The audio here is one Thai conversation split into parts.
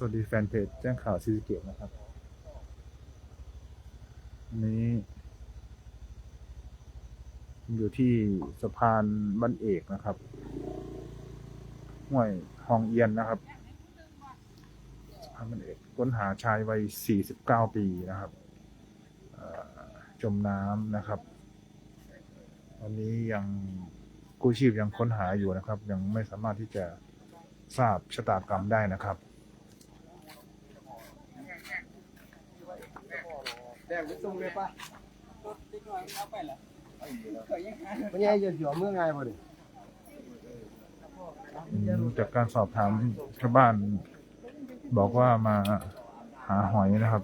สวัสดีแฟนเพจแจ้งข่าวซีสะเกตนะครับวันนี้ อยู่ที่สะพานบ้านเอกนะครับ ห้วยฮองเอียนนะครับสะพานบ้านเอกค้นหาชายวัย 49 ปีนะครับจมน้ำนะครับวันนี้ยังกู้ชีพยังค้นหาอยู่นะครับ ยังไม่สามารถที่จะทราบชะตากรรมได้นะครับ แดงไปส่งเลยป่ะมันยังจะเสียวเมื่อไงบ่ดิอืมจากการสอบถามชาวบ้านบอกว่ามาหาหอยนะครับ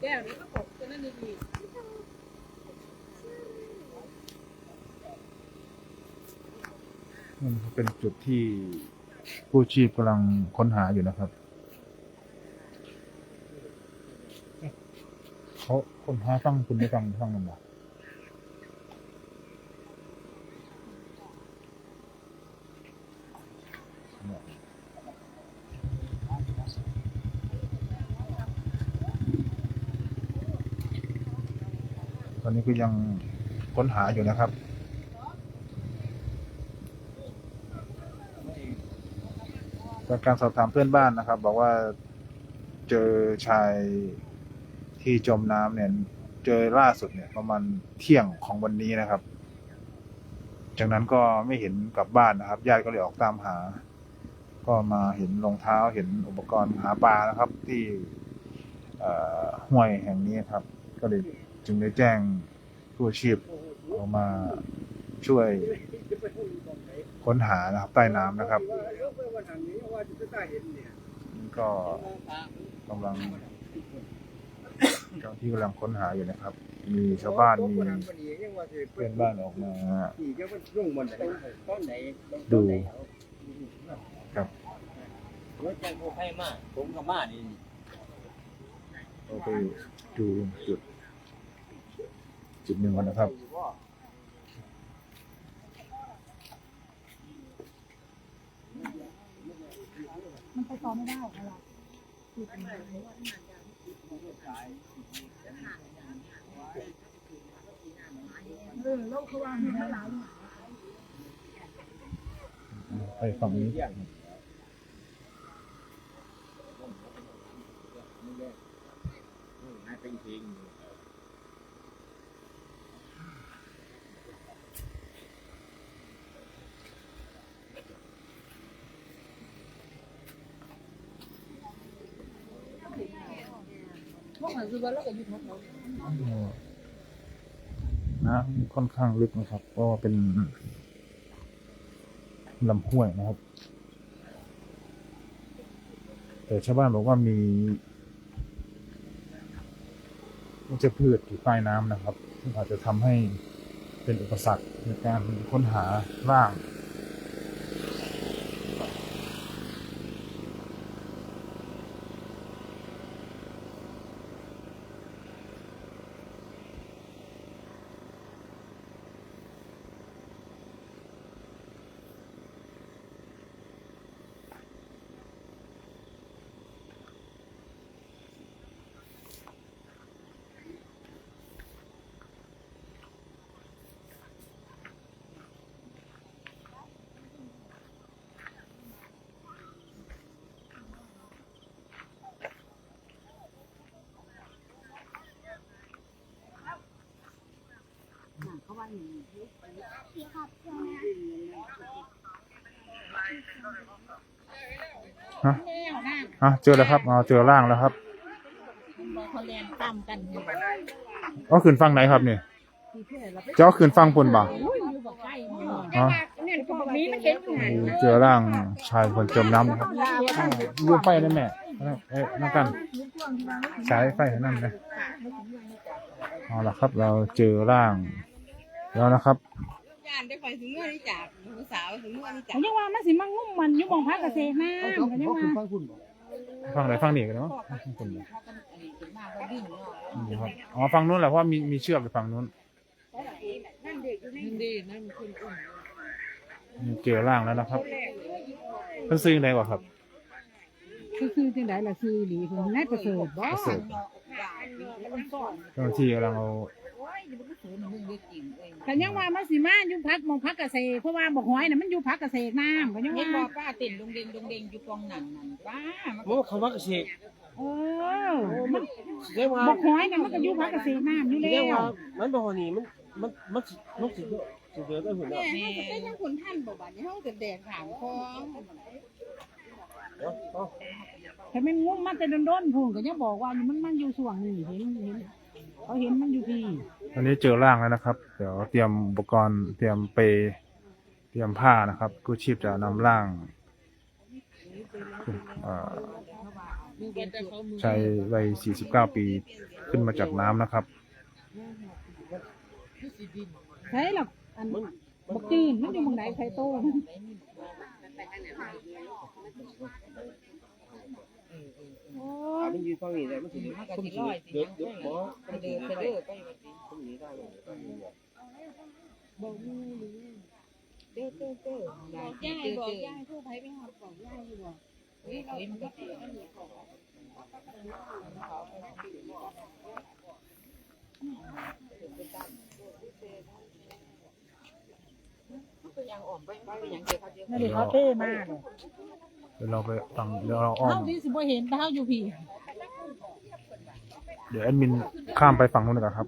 แก้วนี้ก็ตกตัวนั้นดีนี่เป็นจุดที่ ผู้ชีพกำลังค้นหาอยู่นะครับเขาค้นหาฟังคุณได้ฟังฟังกันบ่ตอนนี้ก็ยังค้นหาอยู่นะครับ จากการสอบถามเพื่อนบ้านนะครับ บอกว่าเจอชายที่จมน้ำเนี่ย เจอล่าสุดเนี่ย ประมาณเที่ยงของวันนี้นะครับ จากนั้นก็ไม่เห็นกลับบ้านนะครับญาติก็เลยออกตามหา ก็มาเห็นรองเท้าเห็นอุปกรณ์หาปลานะครับ ที่ห้วยแห่งนี้ครับ ก็เลยจึงได้แจ้งผู้ชีพออกมาช่วยค้นหานะครับใต้น้ำนะครับ นี่ก็กำลังเจ้าที่กำลังค้นหาอยู่นะครับ มีชาวบ้านมีเพื่อนบ้านออกมาดูครับรถจังโคไฟมากผมกับมานี่เราไปดูจุด จุดหนึ่งก่อนนะครับ มันไปต่อไม่ได้อะไรเออโลกเขาวางอยู่ข้หลังไปฝั่งนี้นายเป็นจริง พวกมันคือว่าเราก็อยู่ทั้งหมดน้ำค่อนข้างลึกนะครับเพราะว่าเป็นลำห้วยนะครับ แต่ชาวบ้านบอกว่ามีมันจะพืชอยู่ใต้น้ำนะครับ ซึ่งอาจจะทำให้เป็นอุปสรรคในการค้นหาร่าง ฮะแก้วนั่นอะเจอแล้วครับเอาเจอร่างแล้วครับบอกเขาเรียนตามกันอยู่เอาขึ้นฟังไหนครับเนี่ยที่เพื่อนเราไปจะเอาขึ้นฟังปุ่นบ่อุ้ยอยู่บอกใกล้หมดอ๋อเนี่ยก็แบบนี้มันเห็นอยู่ไหนเจอร่างชายคนจมน้ำนะครับรูปไฟนั่นแม่เอ๊ะนั่นกันฉายไฟให้นั่นนะเอาละครับ เราเจอร่างแล้วนะครับจานได้ไฟถึงเมื่อนี้จากผู้สาวถึงเมื่อนี้จากเขายังว่ามันสิมางุ้มมันอยู่มองพักเกษตรน้ำเขายังว่า ฟังคุณบ่ฟังไหนฟังนี่กันเนาะฟังคนเดียวอืมครับอ๋อฟังนู้นแหละเพราะว่ามีมีเชือกอยู่ฝั่งนู้นนั่นดีนั่นมันขึ้นอุ้มนี่เจอร่างแล้วนะครับเพิ่นซื้อไหนวะครับ คือคือจังไดล่ะซื้อหลีของนายประเสริฐบ่ประเสริฐ เจ้าหน้าที่กำลังเอา ก็ยังว่ามันสิมาอยู่พักหมองพักเกษตรเพราะว่าบอกหอยน่ะมันอยู่พักเกษตรน้ำก็ยังเห็นบอว่ากป้าเต้นดงเดงดงเดงอยู่กองนั่นนั่นป้ามันโอ้คำว่าเกษตรเออมันเรียกว่าบอกหอยน่ะมันก็อยู่พักเกษตรน้ำอยู่เรีแล้ยกว่าวมันบ่นี่มันมันมันมันสิสิเดือดได้หุ่นแม่แล้วเขาจะได้ยังคนท่านบอกว่าเขาจะแดดถามคองเนาะเนาะแต่มันงุ้มมันแต่โดนๆพุ่นก็ยังบอกว่ามันมันอยู่ส่วงนี้เห็นเห็น เขาเห็นมันอยู่พี่อันนี้เจอร่างแล้วนะครับ เดี๋ยวเตรียมอุปกรณ์เตรียมเปรย์เตรียมผ้านะครับกู้ชีพจะนำร่างเอ่อชายวัย 49 ปีขึ้นมาจากน้ำนะครับใช่หรอกอันบักจืนมันอยู่หมองไหนไข่โต มันโอ้มันยืนฟังนี่แหละมันสิมันก็สิร้อยสิเดือยัดงเดือดบ่ไปเดินไปเดินไปผมหนีได้เลยเด้อเด้อเด้อย่ายบอกย่ายผู้ภัยไปหาบอกย่ายบอกเฮ้ยเฮ้ยมันก็ยังอ่อมไปไปยังเจอเขาเจอนั่นเดี๋ยวเขาเท่มากเลย เดี๋ยวเราไปฟังเดี๋ยวเราอ้อมเท่าที่สิบ่เห็นแต่เท่าอยู่พี่เดี๋ยวแอดมินข้ามไปฝั่งนู้นนะครับ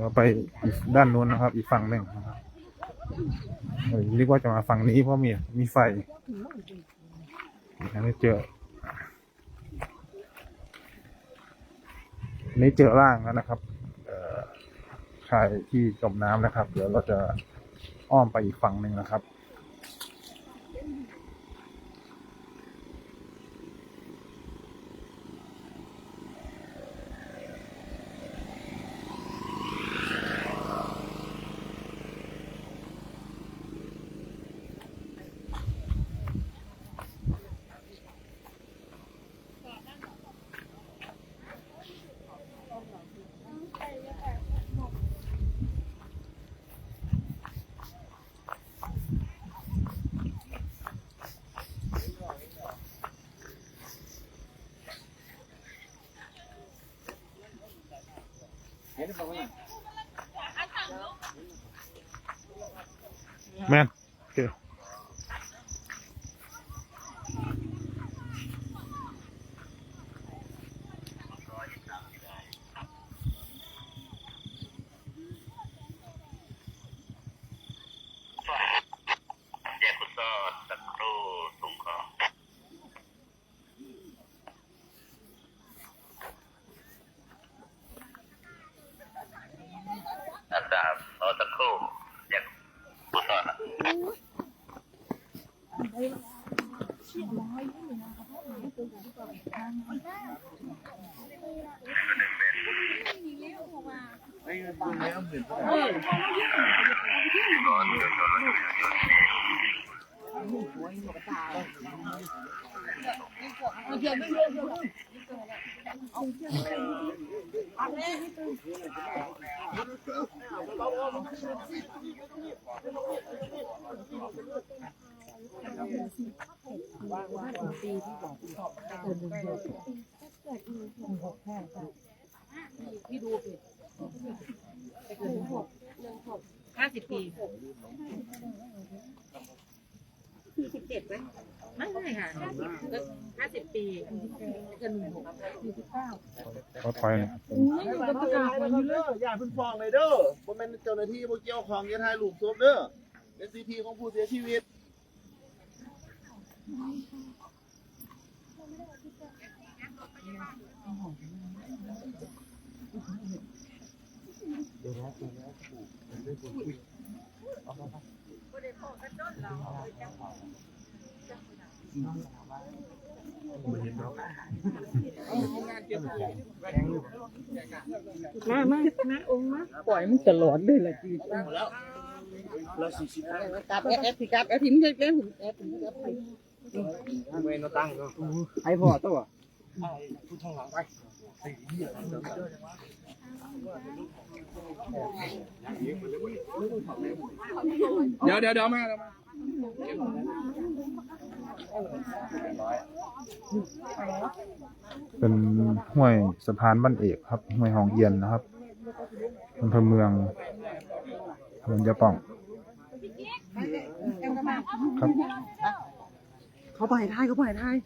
เราไปอีกด้านนู้นนะครับ อีกฝั่งหนึ่งนะครับเออเรียกว่าจะมาฝั่งนี้เพราะมีมีไฟอันนี้เจออันนี้เจอร่างแล้วนะครับ เอ่อชายที่จมน้ำนะครับ เดี๋ยวเราจะอ้อมไปอีกฝั่งหนึ่งนะครับ แม่น เจอแยกฟุตซองของอาจารย์รออ ห้าสิบปีไม่ใช่ค่ะห้าสิบปีจะหนึ่งหกเขาถอยหนะครับก็ประกาศว้อยู่เลยอย่าเพิ่งฟ้องเลยเด้อบ่แม่นเจ้าหน้าที่บ่เกี่ยวของย่าถ่ายรูปศพเด้อเป็นสิทธิของผู้เสียชีวิต มามามาองค์มาปล่อยมันตลอดเลยล่ะจีแล้วเราสี่สิบกับแอปแอปพี่กับแอปพี่ไม่ใช่เล่นแอปพี่กับ เวนตั้งเนาะไอ้พ่อตัวผู้ทางหลังไปสี่เดี๋ยวเดี๋ยวเดี๋ยวมาเดี๋ยวมาเป็นห้วยสะพานบ้านเอกครับห้วยหองเอียนนะครับอำเภอเมืองตำบลยะป่องครับ เขาไปไท้ายเขาไปไท้าย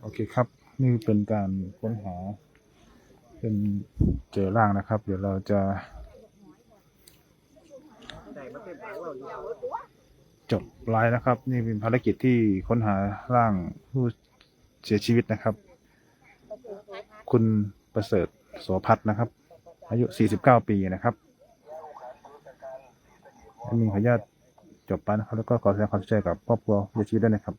โอเคครับ นี่เป็นการค้นหา เป็นเจอร่างนะครับ เดี๋ยวเราจะ จบไลน์นะครับ นี่เป็นภารกิจที่ค้นหาร่างผู้เสียชีวิตนะครับ คุณประเสริฐโสพัฒน์นะครับ อายุ 49 ปีนะครับมีขออนุญาตจบไปนะครับ แล้วก็ขอแสดงความเสียใจกับครอบครัวผู้เสียชีวิตด้วยนะครับ